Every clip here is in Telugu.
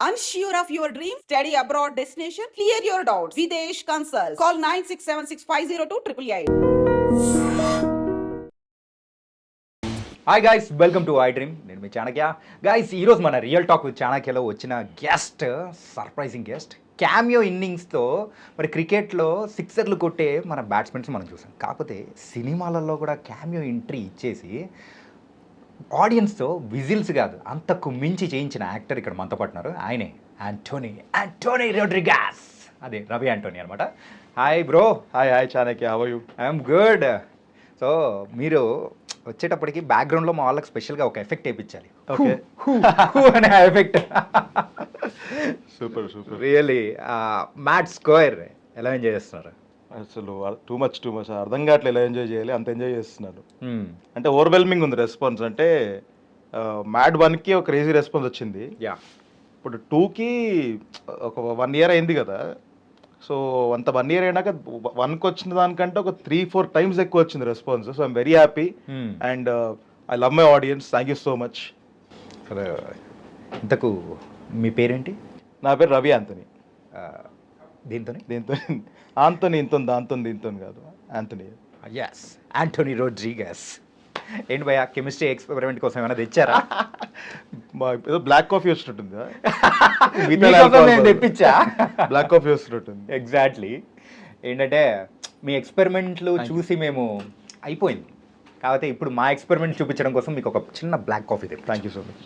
Unsure of your dream? Study abroad destination? Clear your doubts. Videsh Consult. Call 9676502888. Hi guys welcome to iDream నేను మీ చాణక్య గాయస్ ఈరోజు మన రియల్ టాక్ విత్ చాణక్యలో వచ్చిన గెస్ట్ సర్ప్రైజింగ్ గెస్ట్ క్యామియో ఇన్నింగ్స్తో మరి క్రికెట్లో సిక్సర్లు కొట్టే మన బ్యాట్స్మెన్స్ మనం చూసాం కాకపోతే సినిమాలలో కూడా క్యామియో ఎంట్రీ ఇచ్చేసి ఆడియన్స్తో విజిల్స్ కాదు అంతకు మించి చేయించిన యాక్టర్ ఇక్కడ మనతో పట్టున్నారు ఆయనే యాంటోనీ యాంటోనీ రోడ్రిగాస్ అదే రవి యాంటోనీ అనమాట. Hi bro hi hi Chanakya how you I'm good so మీరు వచ్చేటప్పటికి బ్యాక్గ్రౌండ్లో మా వాళ్ళకి స్పెషల్గా ఒక ఎఫెక్ట్ వేయించాలి. అనే effect super super really Mad square ఎలా ఎంజాయ్ చేస్తున్నారు? అసలు టూ మచ్ టూ మచ్ అర్థం కావట్లేదు ఎలా ఎంజాయ్ చేయాలి అంత ఎంజాయ్ చేస్తున్నాను Hmm. అంటే ఓవర్వెల్మింగ్ ఉంది రెస్పాన్స్ అంటే మ్యాడ్ వన్కి ఒక క్రేజీ రెస్పాన్స్ వచ్చింది. యా ఇప్పుడు టూకి ఒక వన్ ఇయర్ అయింది కదా. సో అంత వన్ ఇయర్ అయినాక వన్కి వచ్చిన దానికంటే ఒక త్రీ ఫోర్ టైమ్స్ ఎక్కువ వచ్చింది response so I'm very happy. And I love my audience thank you so much ఇంతకు మీ పేరేంటి? నా పేరు రవి ఆంతని దీంతో దీంతో ఆంతోని ఇంతో దాంతో దీంతో కాదు. ఆంతని ఎస్ యాంటోనీ రోడ్రిగస్ ఏంటి భయ కెమిస్ట్రీ ఎక్స్పెరిమెంట్ కోసం ఏమైనా తెచ్చారా? ఏదో బ్లాక్ కాఫీ వచ్చినట్టుంది తెప్పించా? బ్లాక్ కాఫీ వస్తున్నట్టుంది ఎగ్జాక్ట్లీ ఏంటంటే మీ ఎక్స్పెరిమెంట్లు చూసి మేము అయిపోయింది. కాకపోతే ఇప్పుడు మా ఎక్స్పెరిమెంట్ చూపించడం కోసం మీకు ఒక చిన్న black coffee తెప్పి thank you so much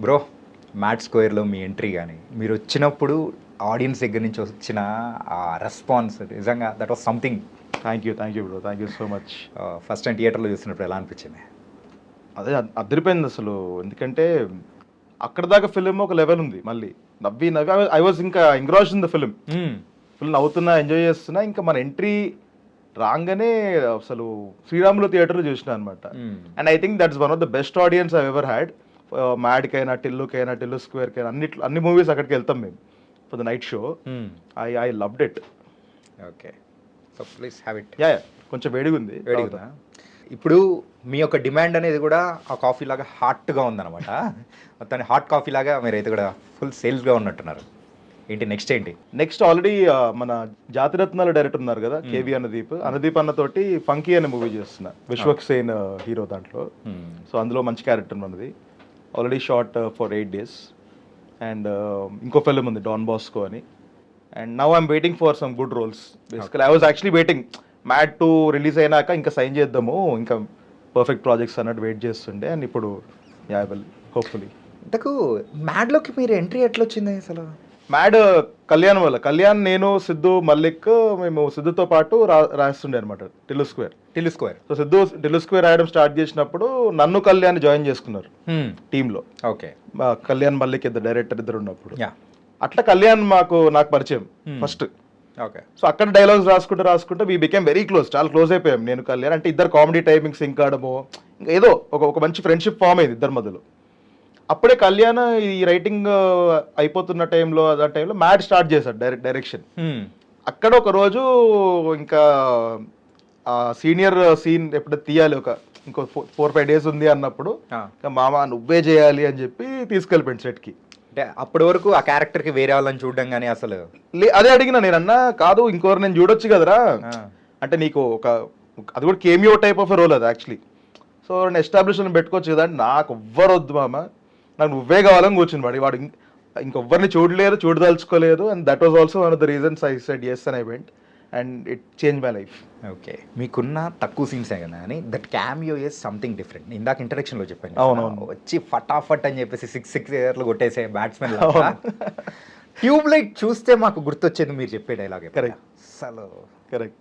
bro mat స్క్వేర్లో మీ ఎంట్రీ కానీ మీరు వచ్చినప్పుడు ఆడియన్స్ దగ్గర నుంచి వచ్చిన ఆ రెస్పాన్స్ నిజంగా that was something thank you thank you bro thank you so much first time థియేటర్లో చూసినప్పుడు ఎలా అనిపించింది? అదే అద్- అదిరిపోయింది అసలు. ఎందుకంటే అక్కడ దాకా ఫిలిం ఒక లెవెల్ ఉంది మళ్ళీ. నవ్వి నవ్వి ఐ వాజ్ ఇంకా engrossed in the film full నవ్వుతున్నా enjoy చేస్తున్నా ఇంకా మన ఎంట్రీ రాగానే అసలు శ్రీరాములు థియేటర్లో చూసిన అనమాట. And I think that's one of the best audience I ever had మ్యాడ్కైనా టిల్లుకైనా టిల్లు స్క్వేర్కైనా అన్నిట్లో అన్ని మూవీస్ అక్కడికి వెళ్తాం మేము. For the night show I I loved it okay so please have it yeah కొంచెం వేడిగా ఉంది వేడిగా ఇప్పుడు మీ యొక్క డిమాండ్ అనేది కూడా ఆ కాఫీ లాగా హాట్గా ఉందన్నమాట. మొత్తాన్ని హాట్ కాఫీ లాగా మీరైతే కూడా ఫుల్ సేల్స్గా ఉన్నట్టున్నారు. ఏంటి నెక్స్ట్ ఏంటి? నెక్స్ట్ ఆల్రెడీ మన జాతిరత్నాల డైరెక్టర్ ఉన్నారు కదా కేవి అనుదీప్ అనుదీప్ అన్నతోటి ఫంకీ అనే మూవీ చేస్తున్నా. విశ్వక్ సేన్ హీరో దాంట్లో. సో అందులో మంచి క్యారెక్టర్ మనది already shot for eight days. And ఇంకో ఫిలిం ఉంది డాన్ బాస్కో అని. And now I'm waiting for some good roles basically I was actually waiting Mad two release అయినాక ఇంకా సైన్ చేద్దాము ఇంకా పర్ఫెక్ట్ ప్రాజెక్ట్స్ అన్నట్టు వెయిట్ చేస్తుండే అండ్ ఇప్పుడు యా వెల్ హోప్ఫుల్లీ ఇంతకు మ్యాడ్లోకి మీరు ఎంట్రీ ఎట్లా వచ్చింది అసలు? మ్యాడ్ కళ్యాణ్ వల్ల. కళ్యాణ్ నేను సిద్ధు మల్లిక్ మేము సిద్ధుతో పాటు రా రాస్తుండే అనమాట Tillu square. Till square. So Siddhu Tillu square రాయడం స్టార్ట్ చేసినప్పుడు నన్ను కళ్యాణ్ జాయిన్ చేసుకున్నారు టీంలో. ఓకే. కళ్యాణ్ మల్లిక్ ఇద్దరు డైరెక్టర్ ఇద్దరు ఉన్నప్పుడు. అట్లా కళ్యాణ్ మాకు నాకు పరిచయం ఫస్ట్. ఓకే సో అక్కడ డైలాగ్స్ రాసుకుంటూ రాసుకుంటూ వీ బికేమ్ వెరీ క్లోజ్ చాలా క్లోజ్ అయిపోయాం నేను కళ్యాణ్. అంటే ఇద్దరు కామెడీ టైమింగ్స్ సింక్ ఆడము ఇంకా ఏదో ఒక ఒక మంచి ఫ్రెండ్షిప్ ఫామ్ అయింది ఇద్దరి మధ్యలో. అప్పుడే కళ్యాణ్ ఈ రైటింగ్ అయిపోతున్న టైంలో ఆ టైంలో మ్యాడ్ స్టార్ట్ చేశాడు డైరెక్ట్ డైరెక్షన్ అక్కడ ఒక రోజు ఇంకా ఆ సీనియర్ సీన్ ఎప్పుడు తీయాలి ఒక ఇంకో ఫోర్ ఫైవ్ డేస్ ఉంది అన్నప్పుడు ఇంకా మామ నువ్వే చేయాలి అని చెప్పి తీసుకెళ్ళిపోయింది సెట్కి అంటే అప్పటి వరకు ఆ క్యారెక్టర్కి వేరే వాళ్ళని చూడడం కానీ అసలు అదే అడిగిన నేను అన్నా కాదు ఇంకోరు నేను చూడొచ్చు కదరా. అంటే నీకు ఒక అది కూడా కేమియో టైప్ ఆఫ్ రోల్ అది యాక్చువల్లీ సో నేను ఎస్టాబ్లిష్ పెట్టుకోవచ్చు కదా అంటే నాకు ఎవ్వరు వద్దు మామ. నాకు నువ్వే కావాలని కూర్చుని వాడు. వాడు ఇంకొవ్వరిని చూడలేరు చూడదలుచుకోలేదు. And that was also one of the reasons I said yes అని I went and it change my life okay మీకున్న తక్కువ సీన్సే కదా అని that cameo is something different ఇందాక ఇంటరాక్షన్లో చెప్పాను అవును. వచ్చి ఫటాఫట్ అని చెప్పేసి సిక్స్ సిక్స్ ఇయర్లు కొట్టేసే బ్యాట్స్మెన్. ట్యూబ్ లైట్ చూస్తే మాకు గుర్తొచ్చేది మీరు చెప్పే డైలాగ్ Correct. అసలు కరెక్ట్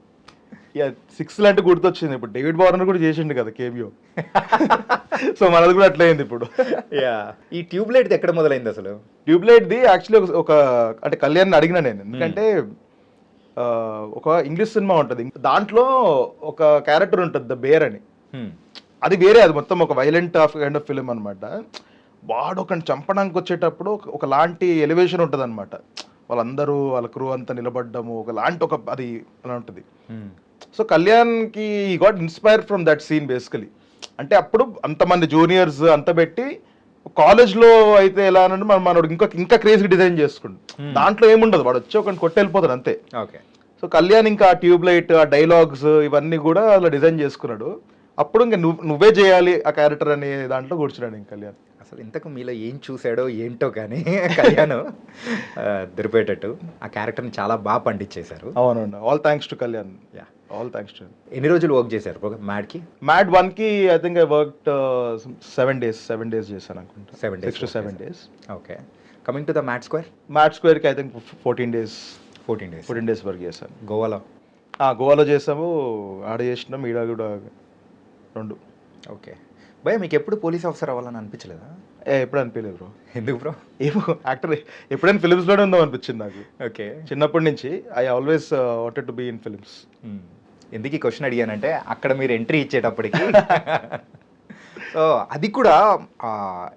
సిక్స్ లాంటి గుర్తొచ్చింది. ఇప్పుడు డేవిడ్ వార్నర్ కూడా చేసిండు కదా కేమియో సో మనది కూడా అట్లా అయింది ఇప్పుడు. యా ఈ ట్యూబ్ లైట్ ఎక్కడ మొదలైంది అసలు? ట్యూబ్లైట్ ది యాక్చువల్లీ ఒక అంటే కళ్యాణ్ అడిగిన నేను. ఎందుకంటే ఆ, ఒక ఇంగ్లీష్ సినిమా ఉంటుంది. దాంట్లో ఒక క్యారెక్టర్ ఉంటుంది ద బేర్ అని. Hmm. అది వేరే అది మొత్తం ఒక violent of kind of film అనమాట వాడు ఒకని చంపడానికి వచ్చేటప్పుడు ఒక- ఒక లాంటి ఎలివేషన్ ఉంటుంది అనమాట వాళ్ళందరూ వాళ్ళ క్రూ అంతా నిలబడ్డము ఒక లాంటి ఒక అది అలా ఉంటుంది. Hmm. సో కళ్యాణ్కి ఈ got inspire from that scene basically అంటే అప్పుడు అంతమంది జూనియర్స్ అంత పెట్టి కాలేజ్లో అయితే ఎలా అంటే మన మనోడు ఇంకా ఇంకా క్రేజీ డిజైన్ చేసుకుండు. Hmm. దాంట్లో ఏముండదు వాడు వచ్చి ఒక కొట్టి వెళ్ళిపోతాడు అంతే. ఓకే సో కళ్యాణ్ ఇంకా ట్యూబ్ లైట్ ఆ డైలాగ్స్ ఇవన్నీ కూడా అలా డిజైన్ చేసుకున్నాడు. అప్పుడు ఇంకా నువ్వు నువ్వే చేయాలి ఆ క్యారెక్టర్ అనే దాంట్లో కూర్చున్నాడు ఇంకా కళ్యాణ్. అసలు ఇంతకు మీలో ఏం చూసాడో ఏంటో కానీ కళ్యాణ్ ఆ, దొరిపోయేటట్టు ఆ క్యారెక్టర్ని చాలా బాగా పండించేశారు. అవునండి. All thanks to Kalyan. Yeah. All thanks to ఎన్ని రోజులు వర్క్ చేశారు మ్యాడ్కి? మ్యాడ్ వన్కి I think I work seven days seven days చేశాను అనుకుంటా. Days six to seven days okay coming to the Mad Square? Mad స్క్వేర్కి I think fourteen days fourteen days fourteen days work చేశాను. గోవాలో? గోవాలో చేసాము ఆడ చేసినాం ఈడ కూడా రెండు. ఓకే భయ మీకు ఎప్పుడు పోలీస్ ఆఫీసర్ అవ్వాలని అనిపించలేదా? ఏ ఎప్పుడు అనిపించలేదు బ్రో. ఎందుకు బ్రో? ఏమో యాక్టర్ ఎప్పుడైనా ఫిలిమ్స్లోనే ఉందాం అనిపించింది నాకు. ఓకే. చిన్నప్పటి నుంచి I always wanted to be in films. ఎందుకు ఈ క్వశ్చన్ అడిగానంటే అక్కడ మీరు ఎంట్రీ ఇచ్చేటప్పటికి. సో అది కూడా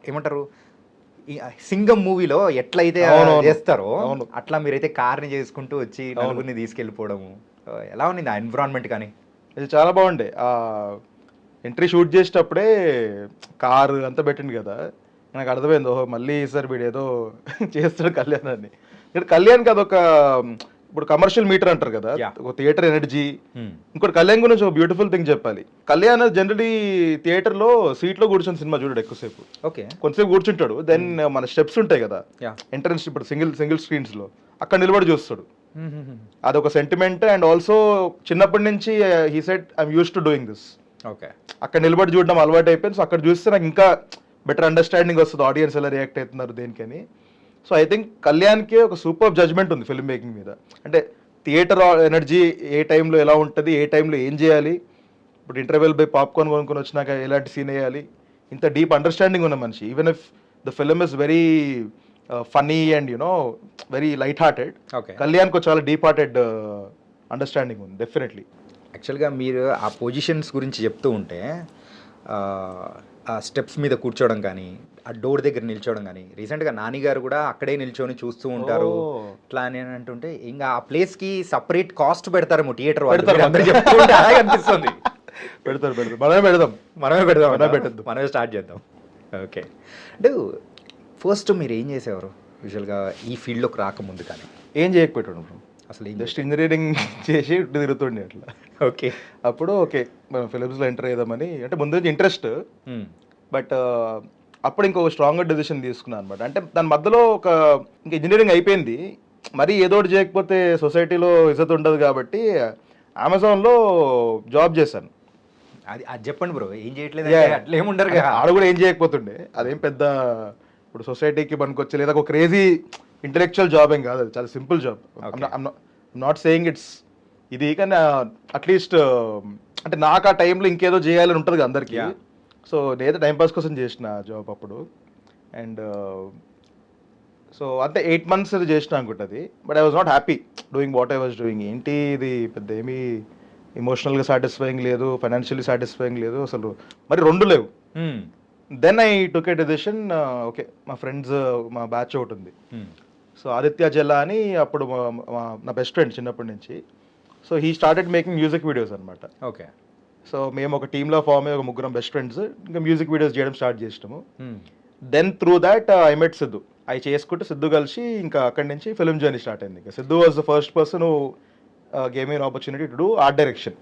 ఏమంటారు సింగం మూవీలో ఎట్లయితే. చేస్తారో. అట్లా మీరైతే కార్ని చేసుకుంటూ వచ్చి నలుగురిని తీసుకెళ్ళిపోవడము. ఎలా ఉంది ఆ ఎన్విరాన్మెంట్ కానీ? ఇది చాలా బాగుండే. ఎంట్రీ షూట్ చేసేటప్పుడే కారు అంతా పెట్టింది కదా. నాకు అర్థమైంది ఓహో మళ్ళీ ఈసారి వీడు ఏదో చేస్తాడు కళ్యాణ్ అని. ఇక్కడ కళ్యాణ్కి అదొక ఇప్పుడు కమర్షియల్ మీటర్ అంటారు కదా. ఒక థియేటర్ ఎనర్జీ Hmm. ఇంకోటి కళ్యాణ్ గురించి ఒక బ్యూటిఫుల్ థింగ్ చెప్పాలి. కళ్యాణ్ జనరలీ థియేటర్లో సీట్లో కూర్చొని సినిమా చూడడు ఎక్కువసేపు. ఓకే. కొంతసేపు కూర్చుంటాడు. దెన్ మన స్టెప్స్ ఉంటాయి కదా. ఎంట్రన్స్ ఇప్పుడు సింగిల్ సింగిల్ స్క్రీన్స్లో. అక్కడ నిలబడి చూస్తాడు. అదొక సెంటిమెంట్ అండ్ ఆల్సో చిన్నప్పటి నుంచి he said I'm used to doing this okay అక్కడ నిలబడి చూడడం అలవాటు అయిపోయింది. సో అక్కడ చూస్తే నాకు ఇంకా బెటర్ అండర్స్టాండింగ్ వస్తుంది ఆడియన్స్ ఎలా రియాక్ట్ అవుతున్నారు దేనికని. సో ఐ థింక్ కళ్యాణ్కి ఒక సూపర్ జడ్జ్మెంట్ ఉంది ఫిల్మ్ మేకింగ్ మీద. అంటే థియేటర్ ఎనర్జీ ఏ టైంలో ఎలా ఉంటుంది ఏ టైంలో ఏం చేయాలి. ఇప్పుడు ఇంటర్వెల్ బై పాప్కార్న్ కొనుక్కొని వచ్చినాక ఎలాంటి సీన్ వేయాలి. ఇంత డీప్ అండర్స్టాండింగ్ ఉన్న మనిషి. Even if the film is very funny and you know very light hearted okay కళ్యాణ్కి చాలా డీప్ హార్టెడ్ అండర్స్టాండింగ్ ఉంది డెఫినెట్లీ యాక్చువల్గా మీరు ఆ పొజిషన్స్ గురించి చెప్తూ ఉంటే ఆ, స్టెప్స్ మీద కూర్చోవడం కానీ ఆ డోర్ దగ్గర నిల్చోవడం కానీ రీసెంట్గా నాని గారు కూడా అక్కడే నిల్చొని చూస్తూ ఉంటారు. ఇట్లా అని అంటుంటే ఇంకా ఆ ప్లేస్కి సపరేట్ కాస్ట్ పెడతారేమో థియేటర్ పెడతారు. అందరూ అలాగే అనిపిస్తుంది. పెడతారు పెడతారు. మనమే పెడదాం. మనమే పెడదాం. మనమే పెట్టొద్దు. మనమే స్టార్ట్ చేద్దాం. ఓకే. అంటే ఫస్ట్ మీరు ఏం చేసేవారు? యూజువల్గా ఈ ఫీల్డ్లోకి రాకముందు కానీ. ఏం చేయకపోయాడు అసలు జస్ట్ ఇంజనీరింగ్ చేసి ఇటు తిరుగుతుండే అట్లా. ఓకే. అప్పుడు ఓకే మనం ఫిలిమ్స్లో ఎంటర్ అయ్దామని అంటే ముందు నుంచి ఇంట్రెస్ట్ బట్ అప్పుడు ఇంకొక స్ట్రాంగర్ డెసిషన్ తీసుకున్నాను అనమాట అంటే దాని మధ్యలో ఒక ఇంకా ఇంజనీరింగ్ అయిపోయింది. మరి ఏదో ఒకటి చేయకపోతే సొసైటీలో ఇజ్జత్ ఉండదు కాబట్టి అమెజాన్లో జాబ్ చేశాను. అది అది చెప్పండి బ్రో ఏం చేయట్లేదు. అట్లా ఏముండరు కదా ఆడ కూడా ఏం చేయకపోతుండే. అదేం పెద్ద ఇప్పుడు సొసైటీకి పనికొచ్చే లేదా ఒక క్రేజీ ఇంటలెక్చువల్ జాబ్ ఏం కాదు అది చాలా simple job. Not saying it's ఇది కానీ అట్లీస్ట్ అంటే నాకు ఆ టైంలో ఇంకేదో చేయాలని ఉంటుంది కదా అందరికీ. సో నేనైతే టైంపాస్ కోసం చేసిన జాబ్ అప్పుడు. అండ్ సో అంతే ఎయిట్ మంత్స్ అది చేసిన అనుకుంటుంది but I was not happy doing what I was doing ఏంటి ఇది? పెద్ద ఏమీ ఎమోషనల్గా సాటిస్ఫైయింగ్ లేదు ఫైనాన్షియల్లీ సాటిస్ఫైయింగ్ లేదు అసలు. మరి రెండు లేవు. Then I took a decision okay మా ఫ్రెండ్స్ మా బ్యాచ్ ఒకటి ఉంది. Hmm. సో ఆదిత్య జల్లా అని అప్పుడు నా బెస్ట్ ఫ్రెండ్ చిన్నప్పటి నుంచి. So he started making music videos అనమాట ఓకే. సో మేము ఒక టీంలో ఫామ్ అయ్యి ఒక ముగ్గురం బెస్ట్ ఫ్రెండ్స్ ఇంకా మ్యూజిక్ వీడియోస్ చేయడం స్టార్ట్ చేసినాము. Then through that I met Siddhu అవి చేసుకుంటూ సిద్ధు కలిసి ఇంకా అక్కడి నుంచి ఫిల్మ్ జర్నీ స్టార్ట్ అయింది. ఇంకా Siddhu was the first person gave me opportunity to do art direction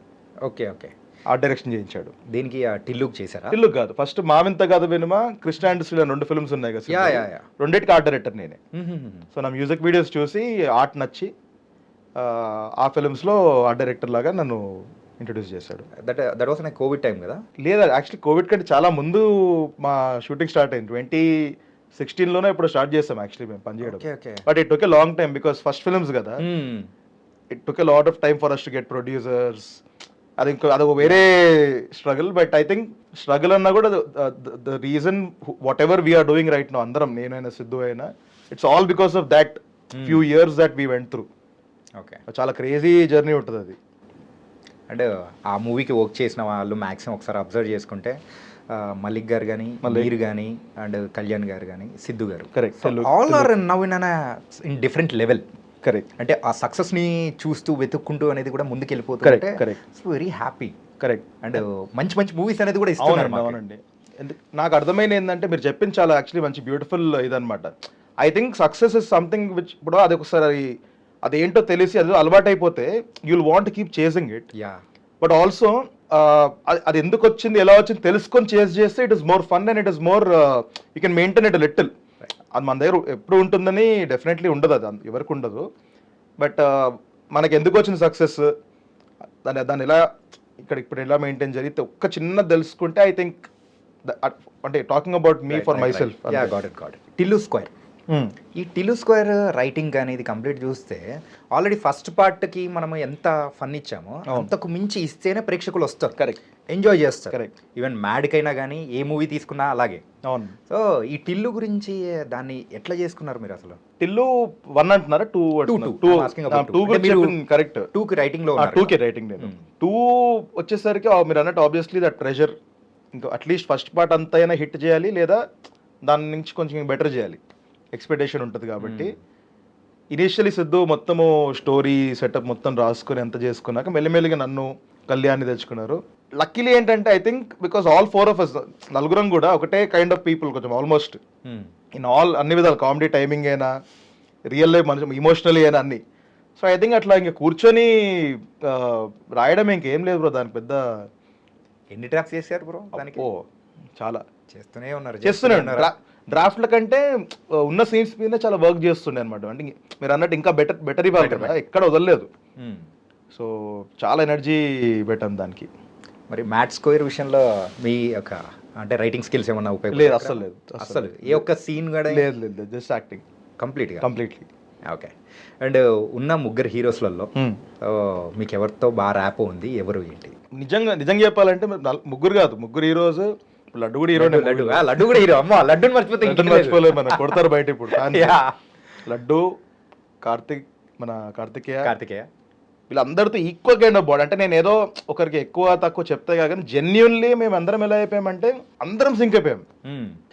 okay okay art direction చేయించాడు. దీనికి ఆ టిల్లుక్ చేశారా? ఇల్లు కాదు. ఫస్ట్ మావింత కథ వినుమ కృష్ణ అండ్ శ్రీలన్ రెండు ఫిల్మ్స్ ఉన్నాయి కదా రెండింటికి ఆర్ట్ డైరెక్టర్ నేనే. సో నా మ్యూజిక్ వీడియోస్ చూసి ఆర్ట్ నచ్చి ఆ, ఆ ఫిల్మ్స్లో ఆర్ట్ డైరెక్టర్ లాగా నన్ను ఇంట్రడ్యూస్ చేశాడు. That that was covid time కదా? లేదా యాక్చువల్లీ కోవిడ్ కంటే చాలా ముందు మా షూటింగ్ స్టార్ట్ అయింది. ట్వంటీ సిక్స్టీన్లోనే ఇప్పుడు స్టార్ట్ చేస్తాం యాక్చువల్లీ మేము పనిచేయడం but it took long time because first films కదా. It took a lot of time for us to get producers అది ఇంకో అది ఒక వేరే struggle but I think struggle అన్నా కూడా the reason whatever we're doing right now అందరం నేనైనా సిద్ధు అయినా it's all because of that few years that we went through okay చాలా క్రేజీ జర్నీ ఉంటుంది అది అంటే ఆ మూవీకి వర్క్ చేసిన వాళ్ళు మ్యాక్సిమం ఒకసారి అబ్జర్వ్ చేసుకుంటే మలిక్ గారు కానీ. మీరు కానీ అండ్ కళ్యాణ్ గారు కానీ Siddhu garu. Salute. All are now in in different level correct అంటే ఆ సక్సెస్ని చూస్తూ వెతుక్కుంటూ అనేది కూడా ముందుకు వెళ్ళిపోతుంది Correct, correct. Very happy correct and మంచి మంచి మూవీస్ అనేది కూడా ఇస్తున్నారు అవునండి నాకు అర్థమైంది ఏంటంటే మీరు చెప్పింది చాలా యాక్చువల్లీ మంచి బ్యూటిఫుల్ ఇదనమాట I think success is something which ఇప్పుడు అది ఒకసారి అదేంటో తెలిసి అది అలవాటు అయిపోతే you'll want keep chasing it yeah but also అది ఎందుకు వచ్చింది ఎలా వచ్చింది తెలుసుకొని చేసి చేస్తే it is more fun and it is more you can maintain it little అది మన దగ్గర ఎప్పుడు ఉంటుందని డెఫినెట్లీ ఉండదు అది ఎవరికి ఉండదు. బట్ మనకి ఎందుకు వచ్చిన సక్సెస్ దాన్ని దాన్ని ఎలా ఇక్కడ ఇప్పుడు ఎలా మెయింటైన్ జరిగితే ఒక్క చిన్న తెలుసుకుంటే ఐ థింక్ అంటే talking about me for myself Tillu Square ఈ టిల్లు స్క్వేర్ రైటింగ్ అనేది కంప్లీట్ చూస్తే ఆల్రెడీ ఫస్ట్ పార్ట్కి మనం ఎంత ఫన్ ఇచ్చామో అంతకు మించి ఇస్తేనే ప్రేక్షకులు వస్తారు. Correct. ఎంజాయ్ చేస్తారు. Correct. ఈవెన్ మ్యాడ్కైనా కానీ ఏ మూవీ తీసుకున్నా అలాగే. అవును. సో ఈ టిల్లు గురించి దాన్ని ఎట్లా చేసుకున్నారు మీరు అసలు? టిల్లు వన్ అంటున్నారా టూ టూ two. అంటే మీరు కరెక్ట్ టూకి రైటింగ్లో టూ కే రైటింగ్ నేను టూ వచ్చేసరికి మీరు అన్నట్టు ఆబ్వియస్లీ దట్ ట్రెజర్ ఇంకా అట్లీస్ట్ ఫస్ట్ పార్ట్ అంతా అయినా హిట్ చేయాలి లేదా దాని నుంచి కొంచెం బెటర్ చేయాలి. ఎక్స్పెక్టేషన్ ఉంటుంది కాబట్టి ఇనీషియలీ సిద్ధు మొత్తము స్టోరీ సెటప్ మొత్తం రాసుకొని ఎంత చేసుకున్నాక మెల్లిమెల్లిగా నన్ను కళ్యాణ్ని తెచ్చుకున్నారు. లక్కీలీ ఏంటంటే I think because all four of us నలుగురం కూడా ఒకటే కైండ్ ఆఫ్ పీపుల్ కొంచెం ఆల్మోస్ట్ ఇన్ ఆల్ అన్ని విధాలు కామెడీ టైమింగ్ అయినా రియల్ లైఫ్ మనిషి ఇమోషనలీ అయినా అన్ని. సో ఐ థింక్ అట్లా ఇంకా కూర్చొని రాయడం ఇంకేం లేదు బ్రో దానికి పెద్ద ఎన్ని డ్రాఫ్ట్స్ చేశారు బ్రో దానికి? ఓ చాలా. చేస్తూనే ఉన్నారు చేస్తూనే డ్రా డ్రాఫ్ట్ల కంటే ఉన్న సీన్స్ మీద చాలా వర్క్ చేస్తుండే అనమాట అంటే మీరు అన్నట్టు ఇంకా బెటర్ బెటర్ ఇవ్వాలి కదా ఎక్కడ వదలలేదు. సో చాలా ఎనర్జీ పెట్టాను దానికి. మరి మ్యాట్ స్కోయర్ విషయంలో మీ యొక్క అంటే రైటింగ్ స్కిల్స్ ఏమన్నా లేదు, ఉపయోగ లేదు, అస్సలు అసలు ఏ ఒక్క సీన్ కూడా లేదు లేదు జస్ట్ యాక్టింగ్ కంప్లీట్గా కంప్లీట్లీ ఓకే అండ్ ఉన్న ముగ్గురు హీరోస్లలో మీకు ఎవరితో బాగా ర్యాప్ ఉంది ఎవరు ఏంటి? నిజంగా నిజంగా చెప్పాలంటే ముగ్గురు కాదు ముగ్గురు హీరోస్ లడ్డు కూడా హీరోనే లడ్డు లడ్డు. కూడా హీరో. అమ్మ లడ్డుని మర్చిపోతే లడ్డు. మర్చిపోలేదు మన కొడతారు బయట ఇప్పుడు. లడ్డు కార్తిక్ మన కార్తికేయ. కార్తికేయ. వీళ్ళందరితో ఈక్వల్ కైండ్ ఆఫ్ బాడీ అంటే నేను ఏదో ఒకరికి ఎక్కువ తక్కువ చెప్తే కానీ జెన్యున్లీ మేము అందరం ఎలా అయిపోయామంటే అందరం సింక్ అయిపోయాం.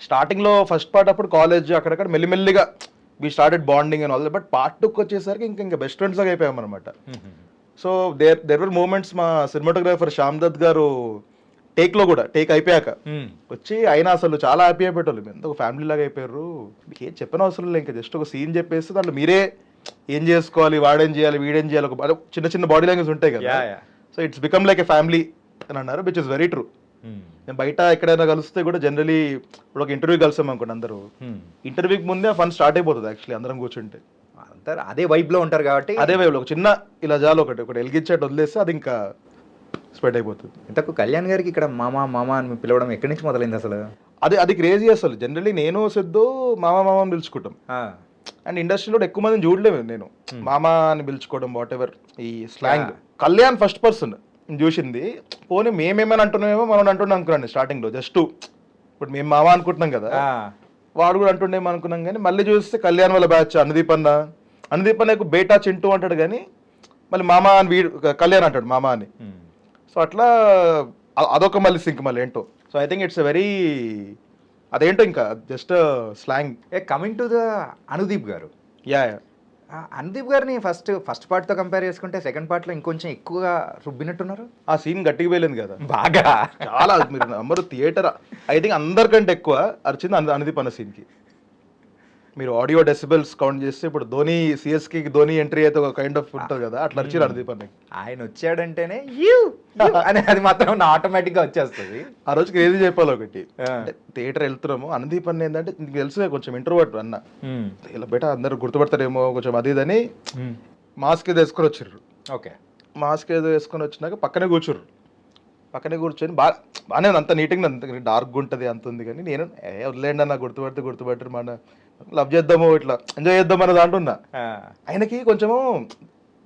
స్టార్టింగ్లో ఫస్ట్ పార్ట్ అప్పుడు కాలేజ్ అక్కడక్కడ మెల్లిమెల్లిగా we started bonding and all but part టూకి వచ్చేసరికి ఇంకా ఇంకా బెస్ట్ ఫ్రెండ్స్ అయిపోయాం అనమాట. So there there were moments మా సినిమాటోగ్రాఫర్ శ్యామ్ దత్ గారు టేక్లో కూడా టేక్ అయిపోయాక. వచ్చి అయినా అసలు చాలా హ్యాపీ అయిపోయేటోళ్ళు ఎంత ఒక ఫ్యామిలీ లాగా అయిపోయారు మీకు ఏం చెప్పిన అవసరం లేదు ఇంకా జస్ట్ ఒక సీన్ చెప్పేసి దాంట్లో మీరే ఏం చేసుకోవాలి వాడేం చేయాలి వీడేం చేయాలి ఒక అదే చిన్న చిన్న బాడీ లాంగ్వేజ్ ఉంటాయి కదా. So it's become like a family అని అన్నారు which is very true hmm. నేను బయట ఎక్కడైనా కలిస్తే కూడా జనరలీ ఇప్పుడు ఒక ఇంటర్వ్యూ కలిసాం అనుకోండి అందరూ. ఇంటర్వ్యూకి ముందే ఫన్ స్టార్ట్ అయిపోతుంది యాక్చువల్లీ అందరం కూర్చుంటే అందరు అదే వైబ్లో ఉంటారు కాబట్టి అదే వేవ్లో ఒక చిన్న ఇలా జాలు ఒకటి ఒకటి ఎలిగించేట్టు వదిలేస్తే అది ఇంకా స్ప్రెడ్ అయిపోతుంది. ఇంతకు కళ్యాణ్ గారికి ఇక్కడ మామ మామ అని పిలవడం ఎక్కడి నుంచి మొదలైంది అసలు? అది అది క్రేజీ అసలు. జనరలీ నేను సిద్ధు మామ మామ అని పిలుచుకుంటాం. అండ్ ఇండస్ట్రీలో ఎక్కువ మందిని చూడలేము నేను. మామ అని పిలుచుకోవడం వాట్ ఎవర్ ఈ స్లాంగ్ కళ్యాణ్ ఫస్ట్ పర్సన్ చూసింది. పోనీ మేమేమని అంటున్నామేమో మనం అంటున్నాం అనుకున్నాను స్టార్టింగ్లో జస్ట్ ఇప్పుడు మేము మామ అనుకుంటున్నాం కదా. వాడు కూడా అంటుండేమో అనుకున్నాం కానీ మళ్ళీ చూస్తే కళ్యాణ్ వాళ్ళ బ్యాచ్ అనుదీప్ అన్న. అనుదీప్ అన్నకు బేటా చింటూ అంటాడు కానీ మళ్ళీ మామ అని వీడు కళ్యాణ్ అంటాడు మామ అని. సో అట్లా అదొక మళ్ళీ సింక్ మళ్ళీ ఏంటో. So I think it's very అదేంటో ఇంకా just slang A coming to the Anudeep garu. Yeah Anudeep గారిని ఫస్ట్ ఫస్ట్ పార్ట్తో కంపేర్ చేసుకుంటే సెకండ్ పార్ట్లో ఇంకొంచెం ఎక్కువగా రుబ్బినట్టున్నారు? ఆ సీన్ గట్టిగా పోయలేదు కదా. బాగా. చాలా మీరు నమ్మరు థియేటర్ ఐ థింక్ అందరికంటే ఎక్కువ అరిచింది అను- అనుదీప్ అన్న సీన్కి మీరు ఆడియో డెసిబెల్స్ కౌంట్ చేస్తే ఇప్పుడు ధోని సిఎస్కి ధోని ఎంట్రీ అయితే ఒక కైండ్ ఆఫ్ ఉంటుంది కదా అట్లా అరిచారు అనుదీప్ అన్నకి ఆయన వచ్చాడంటేనే యూ అని అది మాత్రం నా ఆటోమేటిక్గా వచ్చేస్తుంది. ఆ రోజుకి ఏది చెప్పాలి ఒకటి. థియేటర్ వెళ్తున్నాము అనుదీప్ అన్న ఏంటంటే నీకు తెలుసు కొంచెం ఇంట్రోవర్ట్ అన్న. ఇలా బయట అందరూ గుర్తుపడతారేమో కొంచెం అది ఇదని మాస్క్ ఏదో వేసుకొని వచ్చిర్రు. ఓకే. మాస్క్ ఏదో వేసుకొని వచ్చినాక పక్కనే కూర్చుర్రు. పక్కనే కూర్చొని బాగా బాగానే అంత నీట్గా అంత డార్క్గా ఉంటుంది అంత ఉంది కానీ నేను ఏ వదిలేండి అన్న గుర్తుపడితే గుర్తుపట్టరు మన లవ్ చేద్దాము ఇట్లా ఎంజాయ్ చేద్దాం అన్నది అంటున్నా. ఆయనకి కొంచెము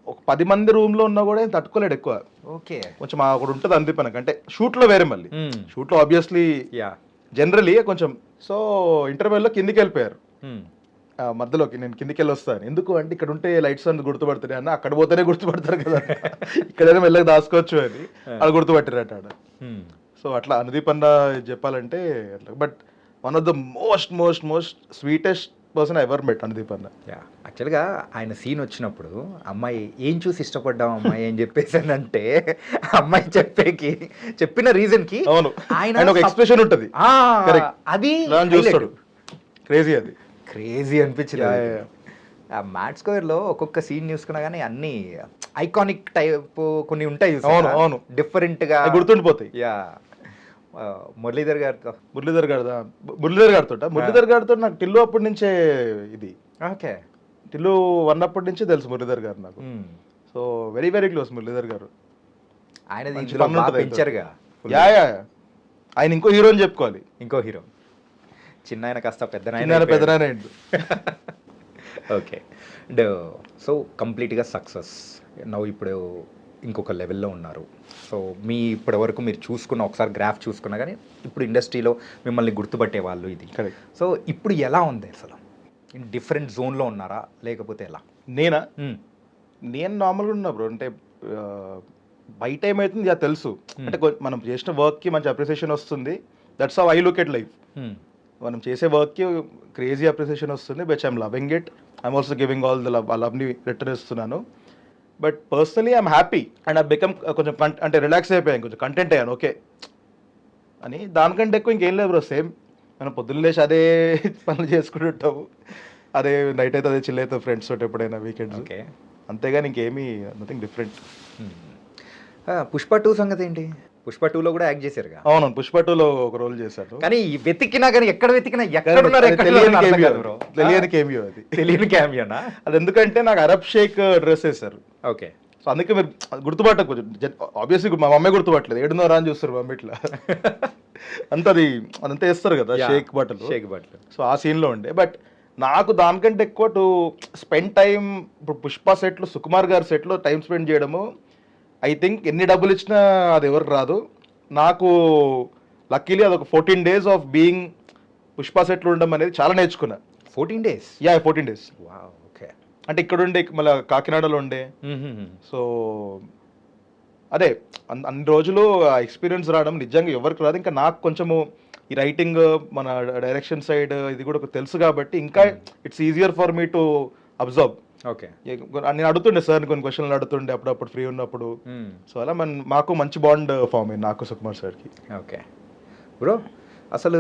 ఒక పది మంది రూమ్లో ఉన్నా కూడా తట్టుకోలేడు ఎక్కువ. ఓకే. కొంచెం ఒకటి ఉంటుంది అందిపనకు అంటే షూట్లో వేరే మళ్ళీ. షూట్లో ఆబ్వియస్లీ యా. జనరలీ కొంచెం సో ఇంటర్వెల్లో కిందికి వెళ్ళిపోయారు. మధ్యలోకి నేను కిందికి వెళ్ళి వస్తాను. ఎందుకు అంటే ఇక్కడ ఉంటే లైట్స్ అన్ని గుర్తుపడుతున్నాయి అన్న అక్కడ పోతేనే గుర్తుపడతారు కదా. ఇక్కడైనా మెల్లగా దాచుకోవచ్చు అని. అది గుర్తుపట్టారట సో అట్లా అనుదీప్ అన్న చెప్పాలంటే but one of the most most most sweetest person ever met Anudeep అన్న యా యాక్చువల్గా ఆయన సీన్ వచ్చినప్పుడు అమ్మాయి ఏం చూసి ఇష్టపడ్డాం అమ్మాయి అని చెప్పేసానంటే అమ్మాయి చెప్పేకి చెప్పిన రీజన్కి అవును. ఆయన ఒక సప్- ఎక్స్ప్రెషన్ ఉంటుంది. అది చూస్తాడు. క్రేజీ అది. క్రేజీ అనిపించింది మ్యాట్ స్క్వేర్లో ఒక్కొక్క సీన్ చూసుకున్నా కానీ అన్ని ఐకానిక్ టైప్ కొన్ని ఉంటాయి అవును, అవును. డిఫరెంట్గా గుర్తుండిపోతాయి. యా మురళీధర్ గారితో. మురళీధర్ గారిదా? మురళీధర్ గారితో మురళీధర్ గారితో నాకు టిల్లు అప్పటి నుంచే ఇది. ఓకే. టిల్లు వన్ అప్పటి నుంచి తెలుసు మురళీధర్ గారు నాకు. So very very close Muralidhar garu. Yeah yeah yeah. ఆయన ఇంకో హీరో అని చెప్పుకోవాలి. ఇంకో హీరో చిన్న ఆయన కాస్త పెద్ద ఏంటి ఓకే. అండ్ సో కంప్లీట్గా సక్సెస్. నవ్వు ఇప్పుడు ఇంకొక లెవెల్లో ఉన్నారు. సో మీ ఇప్పటి వరకు మీరు చూసుకున్న ఒకసారి గ్రాఫ్ చూసుకున్నా కానీ ఇప్పుడు ఇండస్ట్రీలో మిమ్మల్ని గుర్తుపట్టే వాళ్ళు ఇది. సో ఇప్పుడు ఎలా ఉంది అసలు? డిఫరెంట్ జోన్లో ఉన్నారా? లేకపోతే ఎలా? నేనా. నేను నార్మల్గా ఉన్నా బ్రో. అంటే బయట ఏమవుతుంది అది తెలుసు. అంటే మనం చేసిన వర్క్కి మంచి అప్రిసియేషన్ వస్తుంది. That's how I look at life. మనం చేసే వర్క్కి క్రేజీ అప్రిసియేషన్ వస్తుంది but I'm loving it I'm also giving all the love ఆ లవ్ని రిటర్న్ ఇస్తున్నాను. But personally I'm happy and I become కొంచెం అంటే రిలాక్స్ అయిపోయాను కొంచెం కంటెంట్ అయ్యాను ఓకే అని దానికంటే ఎక్కువ ఇంకేం లేదు బ్రో సేమ్ మనం పొద్దున్న లేచి అదే పనులు చేసుకుంటుంటాము. అదే నైట్ అయితే అదే చిల్ అవుతాం ఫ్రెండ్స్ తోటి ఎప్పుడైనా వీకెండ్స్ ఓకే అంతేగాని ఇంకేమీ nothing different Hmm. Pushpa two సంగతి ఏంటి పుష్ప టూలో కూడా యాక్ట్ చేశారుగా. అవును పుష్ప టూలో ఒక రోల్ చేశాను కానీ ఈ వెతికినా కానీ ఎక్కడ వెతికినా ఎక్కడ ఉన్నారు తెలియని కేమియో అది. తెలియని క్యామియోనా అది. ఎందుకంటే నాకు అరబ్ షేక్ డ్రెస్ వేశారు. ఓకే. సో అందుకే మీరు గుర్తుపట్టకు కొంచెం. ఆబ్వియస్లీ మా మమ్మీ గుర్తుపట్టలేదు. ఏడున్నర అని చూస్తారు మమ్మీ ఇట్లా. అంత అది అదంతా వేస్తారు కదా షేక్ బట్టలు. షేక్ బట్టలు. సో ఆ సీన్లో ఉండే. బట్ నాకు దానికంటే ఎక్కువ టు స్పెండ్ టైం ఇప్పుడు పుష్ప సెట్లో సుకుమార్ గారి సెట్లో టైం స్పెండ్ చేయడము ఐ థింక్ ఎన్ని డబ్బులు ఇచ్చినా అది ఎవరికి రాదు. నాకు లక్కీలీ అదొక fourteen days of being Pushpa సెట్లో ఉండడం అనేది చాలా నేర్చుకున్నా. Fourteen days? Yeah fourteen days. Okay. అంటే ఇక్కడ ఉండే మళ్ళీ కాకినాడలో ఉండే. సో అదే అన్- అన్ని రోజులు ఆ ఎక్స్పీరియన్స్ రావడం నిజంగా ఎవరికి రాదు. ఇంకా నాకు కొంచెము ఈ రైటింగ్ మన డైరెక్షన్ సైడ్ ఇది కూడా తెలుసు కాబట్టి ఇంకా it's easier for me to observe. Okay. నేను అడుగుతుండే సార్ కొన్ని క్వశ్చన్లు అడుగుతుండే అప్పుడప్పుడు ఫ్రీ ఉన్నప్పుడు. సో అలా మన మాకు మంచి బాండ్ ఫామ్ అయింది నాకు సుకుమార్ సార్కి. ఓకే. బ్రో అసలు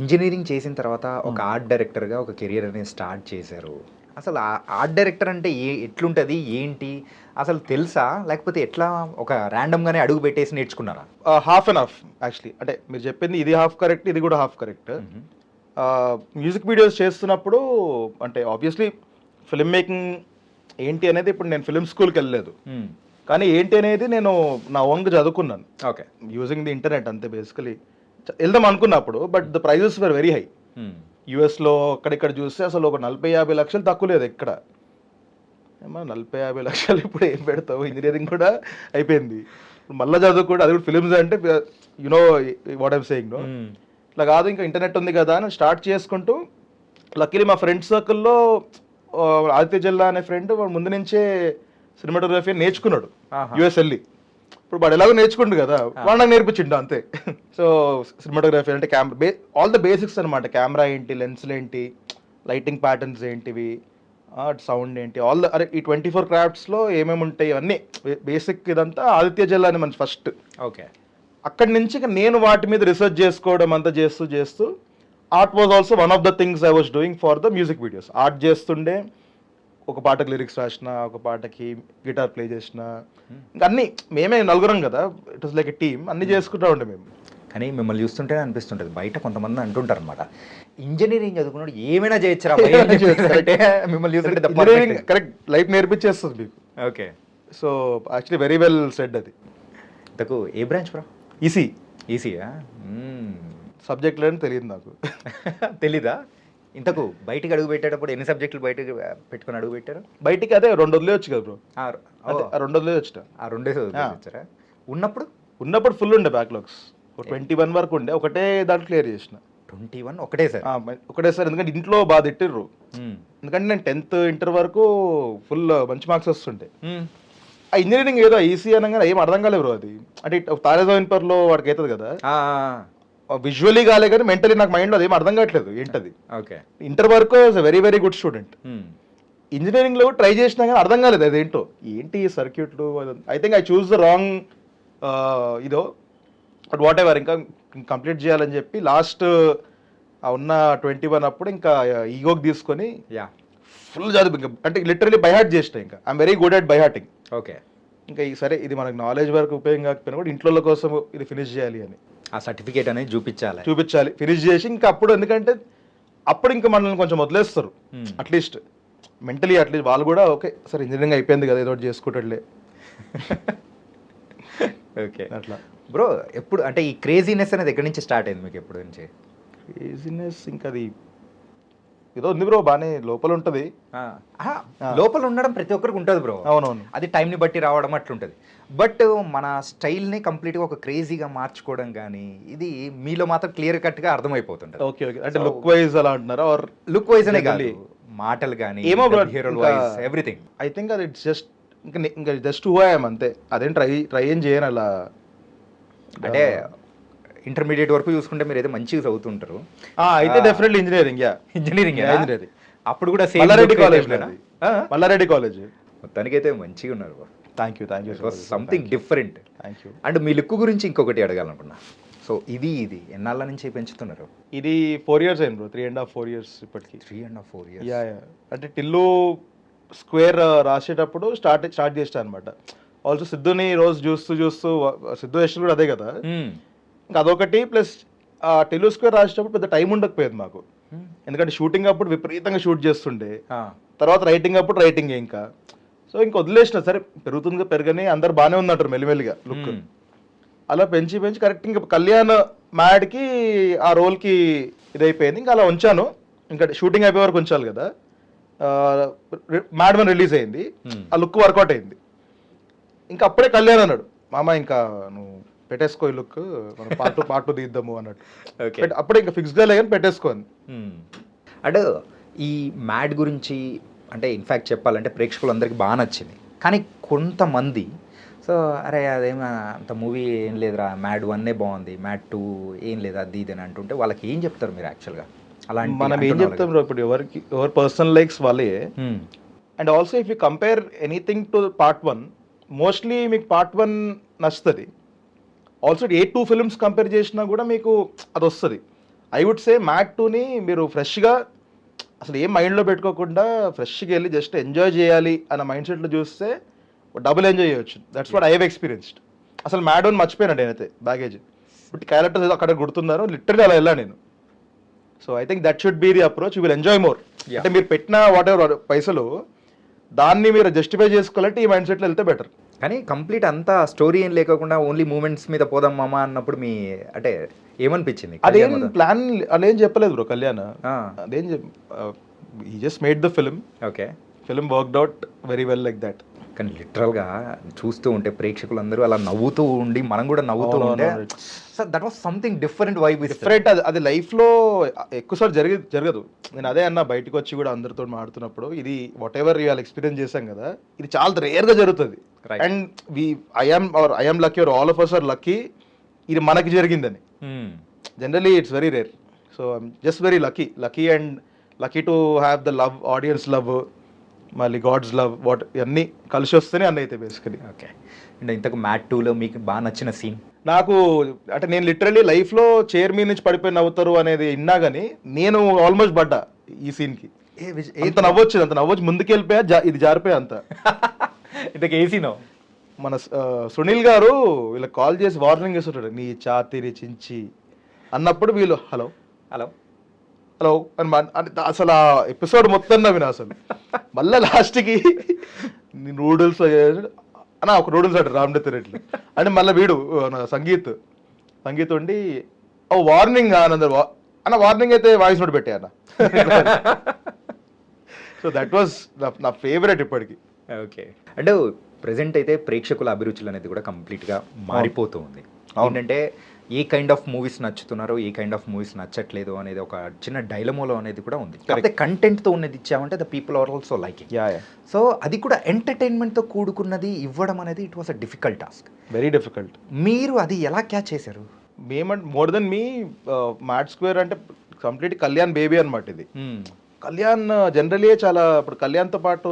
ఇంజనీరింగ్ చేసిన తర్వాత ఒక ఆర్ట్ డైరెక్టర్గా ఒక కెరియర్ అనేది స్టార్ట్ చేశారు. అసలు ఆర్ట్ డైరెక్టర్ అంటే ఏ ఎట్లుంటుంది? ఏంటి? అసలు తెలుసా? లేకపోతే ఎట్లా ఒక ర్యాండమ్గానే అడుగు పెట్టేసి నేర్చుకున్నారా? హాఫ్ అండ్ హాఫ్ యాక్చువల్లీ అంటే మీరు చెప్పింది ఇది హాఫ్ కరెక్ట్ ఇది కూడా హాఫ్ కరెక్ట్ మ్యూజిక్ వీడియోస్ చేస్తున్నప్పుడు అంటే ఆబ్వియస్లీ ఫిల్మ్ మేకింగ్ ఏంటి అనేది ఇప్పుడు నేను ఫిల్మ్ స్కూల్కి వెళ్ళలేదు. కానీ ఏంటి అనేది నేను నా ఓన్గా చదువుకున్నాను. ఓకే యూజింగ్ ది ఇంటర్నెట్ అంతే బేసికలీ వెళ్దాం అనుకున్నప్పుడు but the prices were very high యూఎస్లో అక్కడిక్కడ చూస్తే అసలు ఒక నలభై యాభై లక్షలు తక్కువ లేదు ఎక్కడ. ఏమో నలభై యాభై లక్షలు ఇప్పుడు ఏం పెడతావు? ఇంజనీరింగ్ కూడా అయిపోయింది. మళ్ళీ చదువుకుంటే అది కూడా ఫిలిమ్స్ అంటే you know what I'm saying no ఇట్లా కాదు ఇంకా ఇంటర్నెట్ ఉంది కదా అని స్టార్ట్ చేసుకుంటూ లక్కీలీ మా ఫ్రెండ్ సర్కిల్లో ఆదిత్య జిల్లా అనే ఫ్రెండ్ వాడు ముందు నుంచే సినిమాటోగ్రఫీ నేర్చుకున్నాడు. యుఎస్ వెళ్ళి ఇప్పుడు వాడు ఎలాగో నేర్చుకుండు కదా వాడు నాకు నేర్పించిండు అంతే. సో సినిమాటోగ్రఫీ అంటే కెమెరా బే ఆల్ ద బేసిక్స్ అనమాట కెమెరా ఏంటి లెన్స్లు ఏంటి లైటింగ్ ప్యాటర్న్స్ ఏంటివి సౌండ్ ఏంటి ఆల్ ద అరే ఈ ట్వంటీ ఫోర్ క్రాఫ్ట్స్లో ఏమేమి ఉంటాయి అన్నీ బేసిక్ ఇదంతా ఆదిత్య జిల్లా అని మన ఫస్ట్ ఓకే అక్కడి నుంచి నేను వాటి మీద రీసెర్చ్ చేసుకోవడం అంతా చేస్తూ చేస్తూ art was also one of the things I was doing for the music videos art చేస్తుండే ఒక పాటకి లిరిక్స్ రాసిన ఒక పాటకి గిటార్ ప్లే చేసిన. ఇంకా అన్ని మేమే నలుగురం కదా it was like a team అన్ని చేసుకుంటా ఉండే మేము. కానీ మిమ్మల్ని చూస్తుంటే అనిపిస్తుంటుంది బయట కొంతమంది అంటుంటారు అనమాట ఇంజనీరింగ్ చదువుకున్నాడు ఏమైనా చేయొచ్చురా అంటే మిమ్మల్ని చూస్తుంటే ఇంజనీరింగ్. కరెక్ట్ లైఫ్ నేర్పించేస్తుంది మీకు. Okay so actually very well said అది. ఇంతకు ఏ బ్రాంచ్ బ్రో? ఈసీ ఈసీయా సబ్జెక్టులు అని తెలియదు నాకు. తెలీదా? ఇంతకు బయటికి అడుగు పెట్టేటప్పుడు ఎన్ని సబ్జెక్టులు బయటకు పెట్టుకొని అడుగు పెట్టారు? బయటికి అదే రెండు వదిలేయచ్చు కదా బ్రో. ఆ, అదే ఓ, ఆ రెండు రెండే చదివించారా ఉన్నప్పుడు? ఉన్నప్పుడు ఫుల్ ఉండే బ్యాక్లాగ్స్ ఒక ట్వంటీ వన్ వరకు ఉండే. ఒకటే దాంట్లో క్లియర్ చేసిన. ట్వంటీ వన్ ఒకటే సార్? ఒకటే సార్. ఎందుకంటే ఇంట్లో బాగా తిట్టిర్రు. ఎందుకంటే నేను టెన్త్ ఇంటర్ వరకు ఫుల్ మంచి మార్క్స్ వస్తుంటాయి ఆ ఇంజనీరింగ్ ఏదో ఈసీ అనగానే ఏం అర్థం కాలేదు బ్రో అది. అంటే తారేజోయిన్పర్లో వాడికి అవుతుంది కదా. విజువలీ కాలే కానీ మెంటలీ నాకు మైండ్లో అది అర్థం కావట్లేదు. ఏంటది? ఓకే. ఇంటర్ వరకు వెరీ వెరీ గుడ్ స్టూడెంట్ ఇంజనీరింగ్లో ట్రై చేసినా కానీ అర్థం కాలేదు అదేంటో. ఏంటి ఈ సర్క్యూట్లు I think I choose the wrong ఇదో. బట్ వాట్ ఎవర్ ఇంకా కంప్లీట్ చేయాలని చెప్పి లాస్ట్ ఉన్న ట్వంటీ వన్ అప్పుడు ఇంకా ఈగోకి తీసుకొని యా ఫుల్ చదువు ఇంకా అంటే లిటరలీ బైహార్ట్ చేసిన ఇంకా. I'm very good at by hearting okay. ఇంకా ఈ సరే ఇది మనకు నాలెడ్జ్ వరకు ఉపయోగం కాకపోయినా కూడా ఇంట్లో కోసం ఇది ఫినిష్ చేయాలి అని. ఆ సర్టిఫికేట్ అనేది చూపించాలి. చూపించాలి. ఫినిష్ చేసి ఇంకా అప్పుడు ఎందుకంటే అప్పుడు ఇంకా మనల్ని కొంచెం వదిలేస్తారు. అట్లీస్ట్ మెంటలీ అట్లీస్ట్ వాళ్ళు కూడా ఓకే సరే ఇంజనీరింగ్ అయిపోయింది కదా ఏదో ఒకటి చేసుకుంటాడులే. ఓకే. అట్లా. బ్రో ఎప్పుడు అంటే ఈ క్రేజీనెస్ అనేది ఎక్కడి నుంచి స్టార్ట్ అయింది మీకు ఎప్పుడు నుంచి? క్రేజీనెస్ ఇంకా అది ఏదో ఉంది బ్రో బాగానే లోపల ఉంటుంది లోపల ఉండడం ప్రతి ఒక్కరికి ఉంటుంది బ్రో. అవునవును. అది టైంని బట్టి రావడం అట్లుంటుంది. బట్ మన స్టైల్ని కంప్లీట్గా ఒక క్రేజీగా మార్చుకోవడం కానీ ఇది మీలో మాత్రం క్లియర్ కట్గా అర్థమైపోతుంటుంది. ఓకే ఓకే అంటే లుక్ వైజ్ అలా అంటున్నారా? ఆర్ లుక్ వైజ్ అనే కాదు. మాటలు కానీ ఏమో hero wise everything I think అది ఇట్స్ జస్ట్ ఇంకా నే- ఇంకా జస్ట్ హూ ఐఎమ్ అంతే. అదేం ట్రై ట్రై ఏం చేయను అలా. అంటే ఇంటర్మీడియట్ వరకు చూసుకుంటే మీరు అయితే మంచిగా చదువుతుంటారు. అయితే డెఫినెట్లీ ఇంజనీరింగ్ ఇంజనీరింగ్ engineering. అప్పుడు కూడా same Malla Reddy college Malla Reddy college మొత్తానికైతే మంచిగా ఉన్నారు thank you thank you something different thank you and me look గురించి ఇంకొకటి అడగాలనుకున్నా. సో ఇది ఇది ఎన్నాళ్ళ నుంచి పెంచుతున్నారు? ఇది ఫోర్ ఇయర్స్ అయింది bro three and half four years ఇప్పటికి. Three and half four years yeah అంటే టిల్లు స్క్వేర్ రాసేటప్పుడు స్టార్ట్ స్టార్ట్ చేస్తాను అనమాట ఆల్సో సిద్ధుని రోజు చూస్తూ చూస్తూ సిద్ధు యశ్లు కూడా అదే కదా. ఇంకా అదొకటి ప్లస్ ఆ స్క్వేర్ రాసేటప్పుడు పెద్ద టైం ఉండకపోయేది మాకు. ఎందుకంటే షూటింగ్ అప్పుడు విపరీతంగా షూట్ చేస్తుండే. తర్వాత రైటింగ్ అప్పుడు రైటింగ్ ఇంకా. సో ఇంకా వదిలేసిన సరే పెరుగుతుందిగా పెరగని అందరు బాగానే ఉన్నట్టు మెల్లిమెల్లిగా లుక్. అలా పెంచి పెంచి కరెక్ట్ ఇంకా కళ్యాణ్ మ్యాడ్కి ఆ రోల్కి ఇదైపోయింది. ఇంకా అలా ఉంచాను. ఇంకా షూటింగ్ అయిపోయే వరకు ఉంచాలి కదా. మ్యాడ్ వన్ రిలీజ్ అయింది. ఆ లుక్ వర్కౌట్ అయింది. ఇంకా అప్పుడే కళ్యాణ్ అన్నాడు మామ ఇంకా నువ్వు పెట్టేసుకో ఈ లుక్ మనం పార్ట్ పార్ట్ టూ తీద్దాము అన్నట్టు. అప్పుడే ఇంకా ఫిక్స్గా లేదని పెట్టేసుకోండి అంటే ఈ మ్యాడ్ గురించి అంటే ఇన్ఫ్యాక్ట్ చెప్పాలంటే ప్రేక్షకులందరికీ బాగా నచ్చింది. కానీ కొంతమంది సో అరే అదేం అంత మూవీ ఏం లేదురా మ్యాడ్ వన్నే బాగుంది మ్యాడ్ టూ ఏం లేదు అది ఇది అని అంటుంటే వాళ్ళకి ఏం చెప్తారు మీరు యాక్చువల్గా అలాంటి మనం ఏం చెప్తాం ఇప్పుడు ఎవరికి ఎవరి పర్సనల్ లైక్స్ వాళ్ళే. Hmm. And also if you compare anything to part one mostly మీకు పార్ట్ వన్ నచ్చుతుంది. ఆల్సో ఏ టూ ఫిల్మ్స్ కంపేర్ చేసినా కూడా మీకు అది వస్తుంది. ఐ వుడ్ సే మ్యాట్ టూని మీరు ఫ్రెష్గా అసలు ఏం మైండ్లో పెట్టుకోకుండా ఫ్రెష్గా వెళ్ళి జస్ట్ ఎంజాయ్ చేయాలి అన్న మైండ్ సెట్లో చూస్తే డబుల్ ఎంజాయ్ చేయొచ్చు. That's what I have experienced అసలు మ్యాడ్ వన్ మర్చిపోయినాడు నేనైతే బ్యాగేజ్ బట్ క్యారెక్టర్స్ ఏదో అక్కడ గుర్తున్నారు లిటరలీ అలా వెళ్ళా నేను. So I think that should be the approach you will enjoy more. అంటే మీరు పెట్టిన వాట్ ఎవర్ పైసలు దాన్ని మీరు జస్టిఫై చేసుకోవాలంటే ఈ మైండ్ సెట్లో వెళ్తే బెటర్ కానీ కంప్లీట్ అంతా స్టోరీ ఏం లేకుండా ఓన్లీ మూమెంట్స్ మీద పోదాం మామ అన్నప్పుడు మీ అంటే ఏమనిపించింది అదేం? ప్లాన్ అదేం చెప్పలేదు బ్రో కళ్యాణ్. అదేం just made the film okay. Film worked out very well like that కానీ లిటరల్గా చూస్తూ ఉంటే ప్రేక్షకులందరూ అలా నవ్వుతూ ఉండి మనం కూడా నవ్వుతూ ఉంటే అవును. So that was something different vibe different అది అది లైఫ్లో ఎక్కువసార్లు జరిగి జరగదు. నేను అదే అన్న బయటకు వచ్చి కూడా అందరితో మాడుతున్నప్పుడు ఇది వాట్ ఎవర్ ఇవాళ ఎక్స్పీరియన్స్ చేశాం కదా ఇది చాలా రేర్గా జరుగుతుంది. And we I'm are I'm lucky are all of us are lucky ఇది మనకి జరిగిందని. Generally it's very rare so just very lucky lucky and lucky to have the love audience love మళ్ళీ గాడ్స్ లవ్ వాట్ ఇవన్నీ కలిసి వస్తేనే అన్న అయితే బేసికలీ ఓకే అండ్ ఇంతకు మ్యాట్ టూలో మీకు బాగా నచ్చిన సీన్ నాకు అంటే నేను లిటరలీ లైఫ్లో చైర్ మీద నుంచి పడిపోయి నవ్వుతారు అనేది విన్నా కానీ నేను ఆల్మోస్ట్ పడ్డా ఈ సీన్కి ఏ విజ- అంత నవ్వొచ్చి ముందుకు వెళ్ళిపోయా జా- ఇది జారిపోయా అంత. ఇంతకు ఏ సీనో మన సునీల్ గారు వీళ్ళకి కాల్ చేసి వార్నింగ్ చేస్తుంటాడు నీ ఛాతీని చించి అన్నప్పుడు వీళ్ళు హలో హలో. హలో అని అని అసలు ఆ ఎపిసోడ్ మొత్తం నవ్విన అసలు. మళ్ళీ లాస్ట్కి నూడిల్స్ అన్న ఒక నూడిల్స్ అంటారు రామడెత్త రెడ్లు అంటే మళ్ళీ వీడు సంగీత్. సంగీత్ ఉండి ఓ వార్నింగ్ అనందరు అన్న వార్నింగ్ అయితే వాయిస్ నోట్ పెట్టే అన్న. సో దట్ వాస్ నా ఫేవరెట్ ఇప్పటికి. ఓకే. అంటే ప్రజెంట్ అయితే ప్రేక్షకుల అభిరుచులు అనేది కూడా కంప్లీట్గా మారిపోతూ ఉంది. ఏంటంటే ఏ కైండ్ ఆఫ్ మూవీస్ నచ్చుతున్నారో ఏ కైండ్ ఆఫ్ మూవీస్ నచ్చట్లేదు అనేది ఒక చిన్న డైలమోలో అనేది కూడా ఉంది. కాకపోతే కంటెంట్తో ఉన్నది ఇచ్చామంటే the people are also like so అది కూడా ఎంటర్టైన్మెంట్తో కూడుకున్నది ఇవ్వడం అనేది it was a difficult task very difficult మీరు అది ఎలా క్యాచ్ చేశారు? మేమంటే మోర్ దెన్ మీ మ్యాట్ స్క్వేర్ అంటే కంప్లీట్ కళ్యాణ్ బేబీ అనమాట ఇది. కళ్యాణ్ జనరలీ చాలా ఇప్పుడు కళ్యాణ్తో పాటు